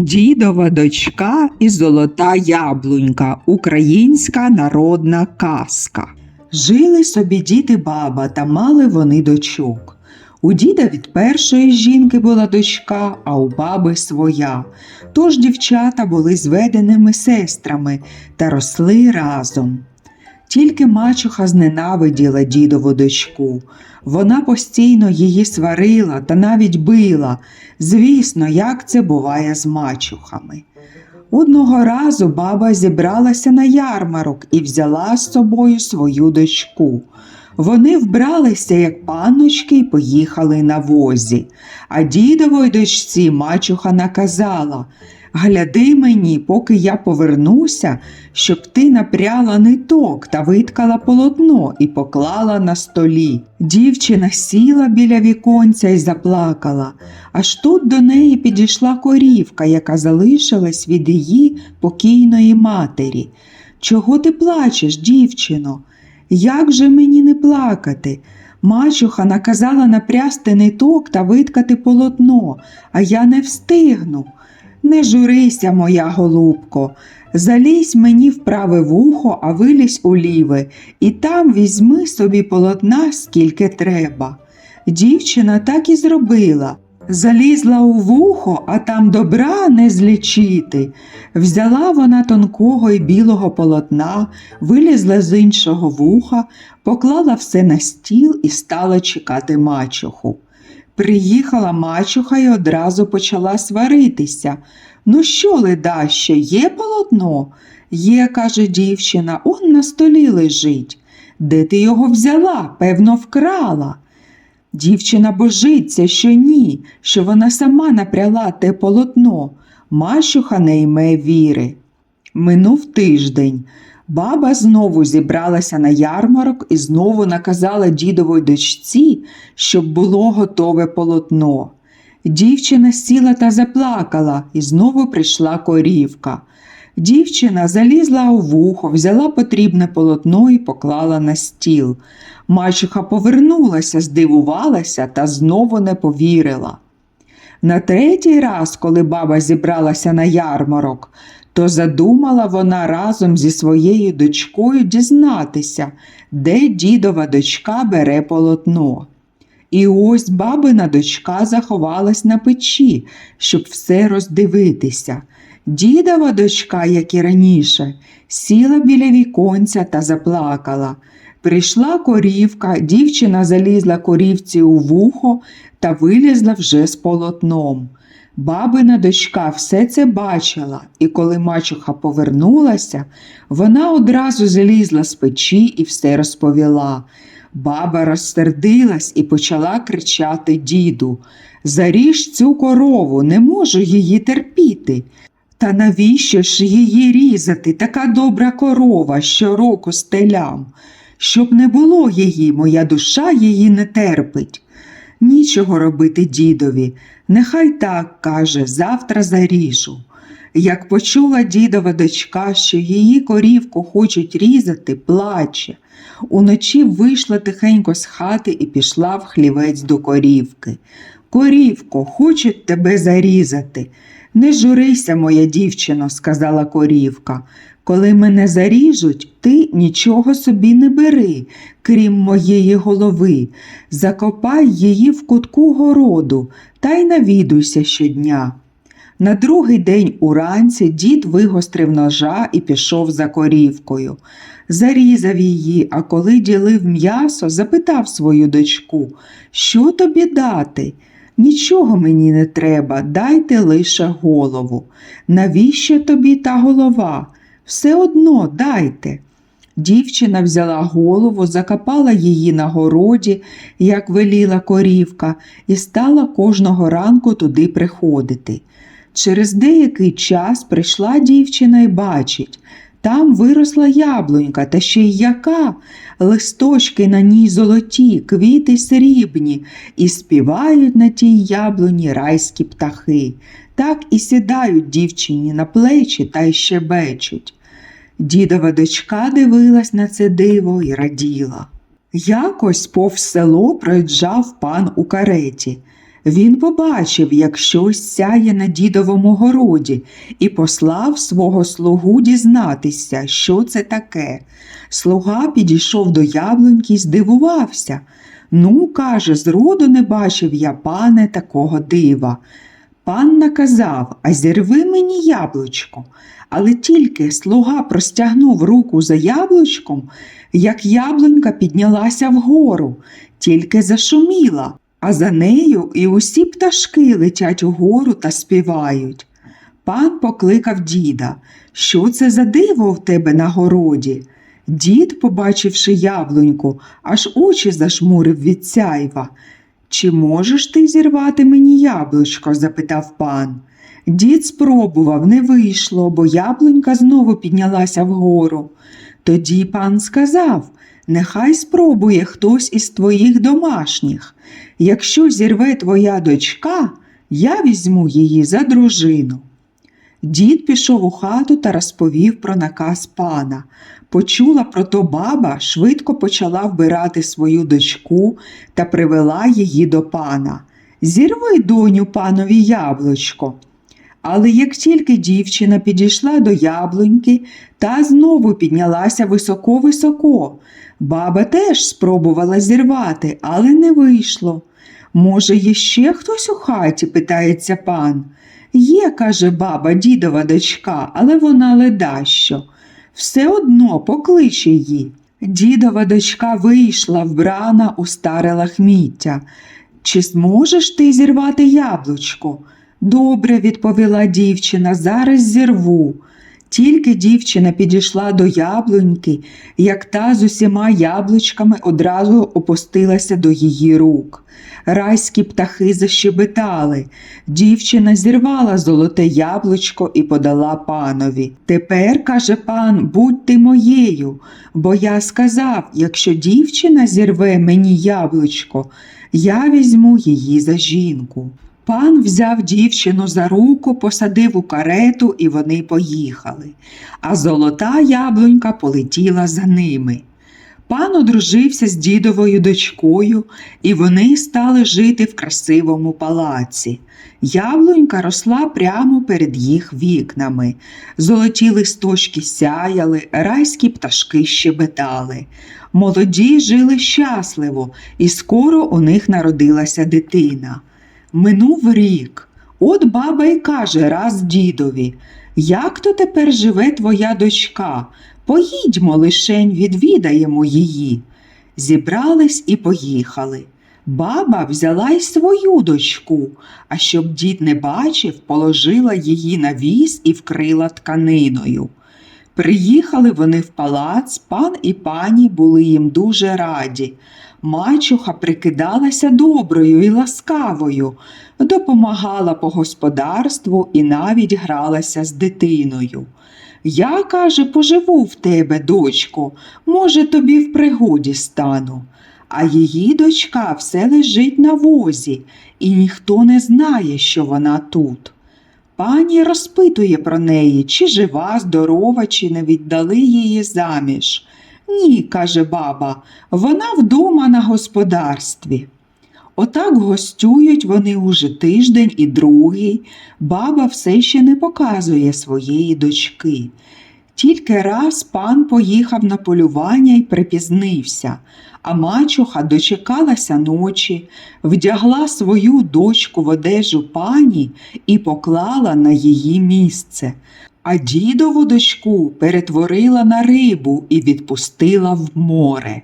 Дідова дочка і золота яблунька. Українська народна казка. Жили собі дід і баба, та мали вони дочок. У діда від першої жінки була дочка, а у баби своя. Тож дівчата були зведеними сестрами та росли разом. Тільки мачуха зненавиділа дідову дочку. Вона постійно її сварила та навіть била. Звісно, як це буває з мачухами. Одного разу баба зібралася на ярмарок і взяла з собою свою дочку. Вони вбралися, як панночки, і поїхали на возі. А дідової дочці мачуха наказала Гляди мені, поки я повернуся, щоб ти напряла ниток та виткала полотно і поклала на столі. Дівчина сіла біля віконця і заплакала. Аж тут до неї підійшла корівка, яка залишилась від її покійної матері. Чого ти плачеш, дівчино? Як же мені не плакати? Мачуха наказала напрясти ниток та виткати полотно, а я не встигну. Не журися, моя голубко, залізь мені в праве вухо, а вилізь у ліве, і там візьми собі полотна, скільки треба. Дівчина так і зробила. Залізла у вухо, а там добра не злічити. Взяла вона тонкого і білого полотна, вилізла з іншого вуха, поклала все на стіл і стала чекати мачуху. Приїхала мачуха і одразу почала сваритися. Ну що, ледаще, є полотно? Є, каже дівчина, он на столі лежить. Де ти його взяла? Певно, вкрала. Дівчина божиться, що ні, що вона сама напряла те полотно. Мачуха не йме віри. Минув тиждень. Баба знову зібралася на ярмарок і знову наказала дідовій дочці, щоб було готове полотно. Дівчина сіла та заплакала, і знову прийшла корівка. Дівчина залізла у вухо, взяла потрібне полотно і поклала на стіл. Мачуха повернулася, здивувалася та знову не повірила. На третій раз, коли баба зібралася на ярмарок, то задумала вона разом зі своєю дочкою дізнатися, де дідова дочка бере полотно. І ось бабина дочка заховалась на печі, щоб все роздивитися. Дідова дочка, як і раніше, сіла біля віконця та заплакала. Прийшла корівка, дівчина залізла корівці у вухо та вилізла вже з полотном. Бабина дочка все це бачила, і коли мачуха повернулася, вона одразу залізла з печі і все розповіла. Баба розсердилась і почала кричати діду Заріж цю корову, не можу її терпіти. Та навіщо ж її різати, така добра корова щороку стелям? Щоб не було її, моя душа її не терпить. Нічого робити дідові, нехай так каже, завтра заріжу. Як почула дідова дочка, що її корівку хочуть різати, плаче. Уночі вийшла тихенько з хати і пішла в хлівець до корівки. Корівко, хочуть тебе зарізати. Не журися, моя дівчино, сказала корівка. Коли мене заріжуть, ти нічого собі не бери, крім моєї голови. Закопай її в кутку городу та й навідуйся щодня. На другий день уранці дід вигострив ножа і пішов за корівкою. Зарізав її, а коли ділив м'ясо, запитав свою дочку, що тобі дати? Нічого мені не треба, дайте лише голову. Навіщо тобі та голова? Все одно дайте. Дівчина взяла голову, закопала її на городі, як веліла корівка, і стала кожного ранку туди приходити. Через деякий час прийшла дівчина і бачить, там виросла яблунька, та ще й яка, листочки на ній золоті, квіти срібні, і співають на тій яблуні райські птахи. Так і сідають дівчині на плечі та й щебечуть. Дідова дочка дивилась на це диво і раділа. Якось повз село проїжджав пан у кареті. Він побачив, як щось сяє на дідовому городі, і послав свого слугу дізнатися, що це таке. Слуга підійшов до яблуньки й здивувався. Ну, каже, зроду не бачив я, пане, такого дива. Пан наказав, а зірви мені яблучко. Але тільки слуга простягнув руку за яблучком, як яблунька піднялася вгору, тільки зашуміла, а за нею і усі пташки летять угору та співають. Пан покликав діда, що це за диво в тебе на городі? Дід, побачивши яблуньку, аж очі зашмурив від сяйва. Чи можеш ти зірвати мені яблучко? запитав пан. Дід спробував, не вийшло, бо яблунька знову піднялася вгору. Тоді пан сказав Нехай спробує хтось із твоїх домашніх. Якщо зірве твоя дочка, я візьму її за дружину. Дід пішов у хату та розповів про наказ пана. Почула про то баба, швидко почала вбирати свою дочку та привела її до пана. Зірви, доню, панові яблучко. Але як тільки дівчина підійшла до яблуньки, та знову піднялася високо-високо. Баба теж спробувала зірвати, але не вийшло. Може, є ще хтось у хаті? питається пан. Є, каже баба, дідова дочка, але вона ледащо. Все одно поклич її. Дідова дочка вийшла вбрана у старе лахміття. Чи зможеш ти зірвати яблучко? Добре, відповіла дівчина, зараз зірву. Тільки дівчина підійшла до яблуньки, як та з усіма яблучками одразу опустилася до її рук. Райські птахи защебетали. Дівчина зірвала золоте яблучко і подала панові. Тепер, каже пан, будь ти моєю, бо я сказав, якщо дівчина зірве мені яблучко, я візьму її за жінку. Пан взяв дівчину за руку, посадив у карету, і вони поїхали, а золота яблунька полетіла за ними. Пан одружився з дідовою дочкою, і вони стали жити в красивому палаці. Яблунька росла прямо перед їх вікнами. Золоті листочки сяяли, райські пташки щебетали. Молоді жили щасливо, і скоро у них народилася дитина. Минув рік. От баба й каже раз дідові, як то тепер живе твоя дочка? Поїдьмо лишень, відвідаємо її. Зібрались і поїхали. Баба взяла й свою дочку, а щоб дід не бачив, положила її на віз і вкрила тканиною. Приїхали вони в палац, пан і пані були їм дуже раді. Мачуха прикидалася доброю і ласкавою, допомагала по господарству і навіть гралася з дитиною. Я, каже, поживу в тебе, дочко, може, тобі в пригоді стану. А її дочка все лежить на возі, і ніхто не знає, що вона тут. Пані розпитує про неї, чи жива, здорова, чи не віддали її заміж. Ні, каже баба, вона вдома на господарстві. Отак гостюють вони уже тиждень і другий, баба все ще не показує своєї дочки. Тільки раз пан поїхав на полювання і припізнився, а мачуха дочекалася ночі, вдягла свою дочку в одежу пані і поклала на її місце. А дідову дочку перетворила на рибу і відпустила в море.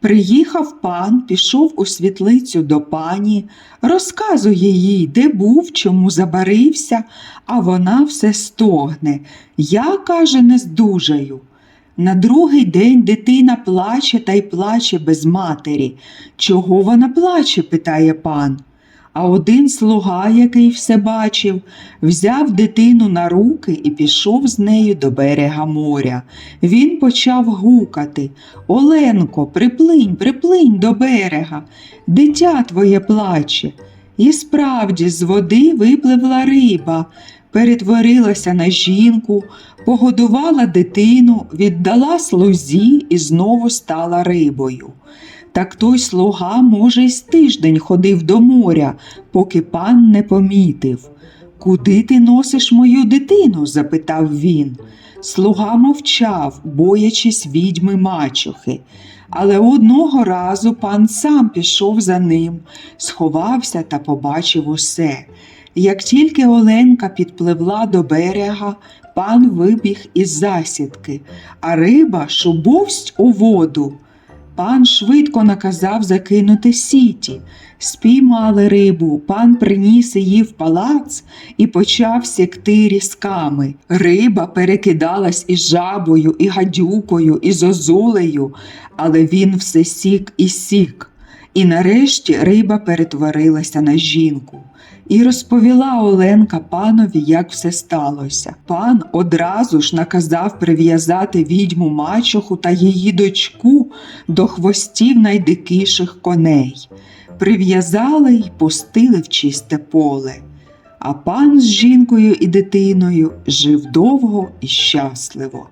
Приїхав пан, пішов у світлицю до пані, розказує їй, де був, чому забарився, а вона все стогне. Я, каже, не здужаю. На другий день дитина плаче та й плаче без матері. Чого вона плаче? питає пан. А один слуга, який все бачив, взяв дитину на руки і пішов з нею до берега моря. Він почав гукати Оленко, приплинь, приплинь до берега, дитя твоє плаче. І справді з води випливла риба, перетворилася на жінку, погодувала дитину, віддала слузі і знову стала рибою. Так той слуга, може, й з тиждень ходив до моря, поки пан не помітив. Куди ти носиш мою дитину? запитав він. Слуга мовчав, боячись відьми мачухи. Але одного разу пан сам пішов за ним, сховався та побачив усе. Як тільки Оленка підпливла до берега, пан вибіг із засідки, а риба шубовсть у воду. Пан швидко наказав закинути сіті. Спіймали рибу, пан приніс її в палац і почав сікти різками. Риба перекидалась і жабою, і гадюкою, і зозулею, але він все сік і сік. І нарешті риба перетворилася на жінку. І розповіла Оленка панові, як все сталося. Пан одразу ж наказав прив'язати відьму мачуху та її дочку до хвостів найдикіших коней. Прив'язали й пустили в чисте поле. А пан з жінкою і дитиною жив довго і щасливо.